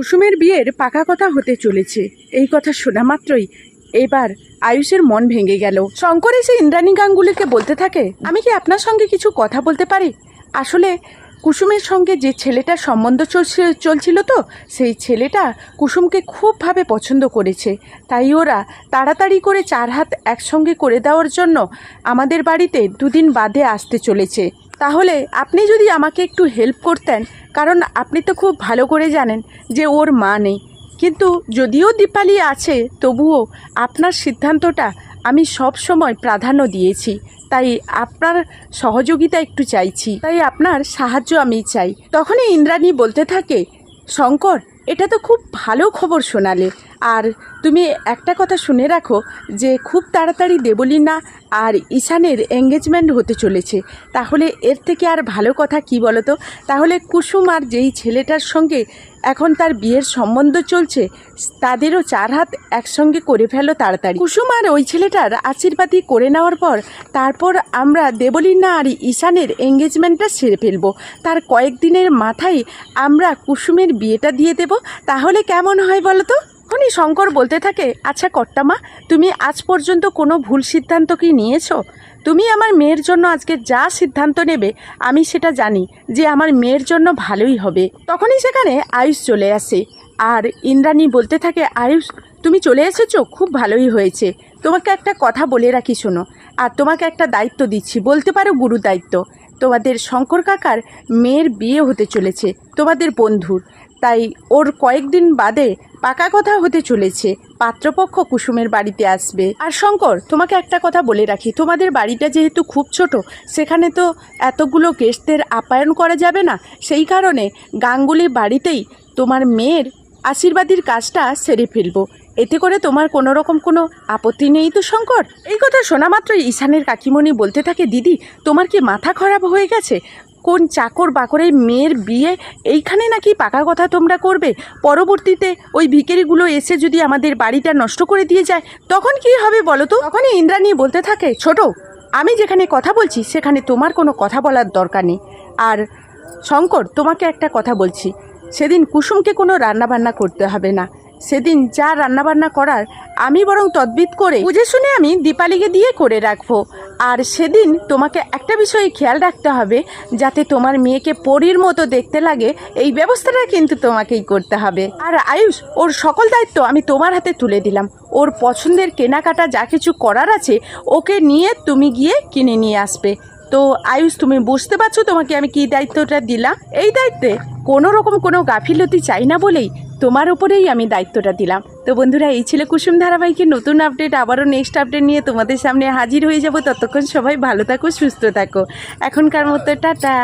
কুসুমের বিয়ের পাকা কথা হতে চলেছে। এই কথা শোনা মাত্রই এবার আয়ুষের মন ভেঙে গেল। শঙ্কর এসে ইন্দ্রাণী গাঙ্গুলিকে বলতে থাকে, আমি কি আপনার সঙ্গে কিছু কথা বলতে পারি? আসলে কুসুমের সঙ্গে যে ছেলেটার সম্বন্ধ চলছে, চলছিল তো, সেই ছেলেটা কুসুমকে খুবভাবে পছন্দ করেছে। তাই ওরা তাড়াতাড়ি করে চার হাত একসঙ্গে করে দেওয়ার জন্য আমাদের বাড়িতে দুদিন বাদে আসতে চলেছে। তাহলে আপনি যদি আমাকে একটু হেল্প করতেন, কারণ আপনি তো খুব ভালো করে জানেন যে ওর মা নেই। কিন্তু যদিও দীপালি আছে, তবুও আপনার সিদ্ধান্তটা আমি সব সময় প্রাধান্য দিয়েছি, তাই আপনার সহযোগিতা একটু চাইছি। তাই আপনার সাহায্য আমি চাই। তখনই ইন্দ্রাণী বলতে থাকে, শঙ্কর, এটা তো খুব ভালো খবর শোনালে। আর তুমি একটা কথা শুনে রাখো যে, খুব তাড়াতাড়ি দেবলীনা আর ঈশানের এঙ্গেজমেন্ট হতে চলেছে। তাহলে এর থেকে আর ভালো কথা কি বলো তো তাহলে কুসুম আর যেই ছেলেটার সঙ্গে এখন তার বিয়ের সম্বন্ধ চলছে, তাদেরও চার হাত একসঙ্গে করে ফেলো তাড়াতাড়ি। কুসুম আর ওই ছেলেটার আশীর্বাদই করে নেওয়ার পর, তারপর আমরা দেবলীনা আর ঈশানের এঙ্গেজমেন্টটা সেরে ফেলব। তার কয়েকদিনের মাথায় আমরা কুসুমের বিয়েটা দিয়ে দেব। তাহলে কেমন হয় বলো তো? তখনই শঙ্কর বলতে থাকে আচ্ছা কর্তামা তুমি আজ পর্যন্ত কোনো ভুল সিদ্ধান্ত কি নিয়েছো? তুমি আমার মেয়ের জন্য আজকে যা সিদ্ধান্ত নেবে, আমি সেটা জানি যে আমার মেয়ের জন্য ভালোই হবে। তখনই সেখানে আয়ুষ চলে আসে। আর ইন্দ্রাণী বলতে থাকে, আয়ুষ, তুমি চলে এসেছ? খুব ভালোই হয়েছে। তোমাকে একটা কথা বলে রাখি শোনো। আর তোমাকে একটা দায়িত্ব দিচ্ছি, বলতে পারো গুরু দায়িত্ব। তোমাদের শঙ্কর কাকার মেয়ের বিয়ে হতে চলেছে, তোমাদের বন্ধুর। তাই ওর কয়েকদিন বাদে পাকা কথা হতে চলেছে। পাত্রপক্ষ কুসুমের বাড়িতে আসবে। আর শঙ্কর, তোমাকে একটা কথা বলে রাখি। তোমাদের বাড়িটা যেহেতু খুব ছোট, সেখানে তো এতগুলো গেস্টদের আপ্যায়ন করা যাবে না। সেই কারণে গাঙ্গুলি বাড়িতেই তোমার মেয়ের আশীর্বাদীর কাজটা সেরে ফেলব। এতে করে তোমার কোনো রকম কোনো আপত্তি নেই তো শঙ্কর? এই কথা শোনা মাত্রই ঈশানের কাকিমণি বলতে থাকে, দিদি, তোমার কি মাথা খারাপ হয়ে গেছে? কোন চাকর বাকরের মেয়ের বিয়ে? এইখানে নাকি পাকা কথা তোমরা করবে? পরবর্তীতে ওই ভিকেরিগুলো এসে যদি আমাদের বাড়িটা নষ্ট করে দিয়ে যায়, তখন কি হবে বলো তো? তখনই ইন্দ্রাণী বলতে থাকে, ছোট, আমি যেখানে কথা বলছি, সেখানে তোমার কোনো কথা বলার দরকার নেই। আর শঙ্কর, তোমাকে একটা কথা বলছি। সেদিন কুসুমকে কোনো রান্নাবান্না করতে হবে না। সেদিন যা রান্নাবান্না করার, আমি বরং তদবিত করে, বুঝে শুনে আমি দীপালিকে দিয়ে করে রাখব। আর সেদিন তোমাকে একটা বিষয়ে খেয়াল রাখতে হবে, যাতে তোমার মেয়েকে পরীর মতো দেখতে লাগে। এই ব্যবস্থাটা কিন্তু তোমাকেই করতে হবে। আর আয়ুষ, ওর সকল দায়িত্ব আমি তোমার হাতে তুলে দিলাম। ওর পছন্দের কেনাকাটা যা কিছু করার আছে, ওকে নিয়ে তুমি গিয়ে কিনে নিয়ে আসবে। তো আয়ুষ, তুমি বুঝতে পারছ তোমাকে আমি কি দায়িত্বটা দিলাম? এই দায়িত্বে কোনো রকম কোনো গাফিলতি চাই না বলেই তোমার ওপরেই আমি দায়িত্বটা দিলাম। তো বন্ধুরা, এই ছিল কুসুম ধারাবাহিকের নতুন আপডেট। আবারও নেক্সট আপডেট নিয়ে তোমাদের সামনে হাজির হয়ে যাব। ততক্ষণ সবাই ভালো থাকো, সুস্থ থাকো। এখনকার মতো, টাটা।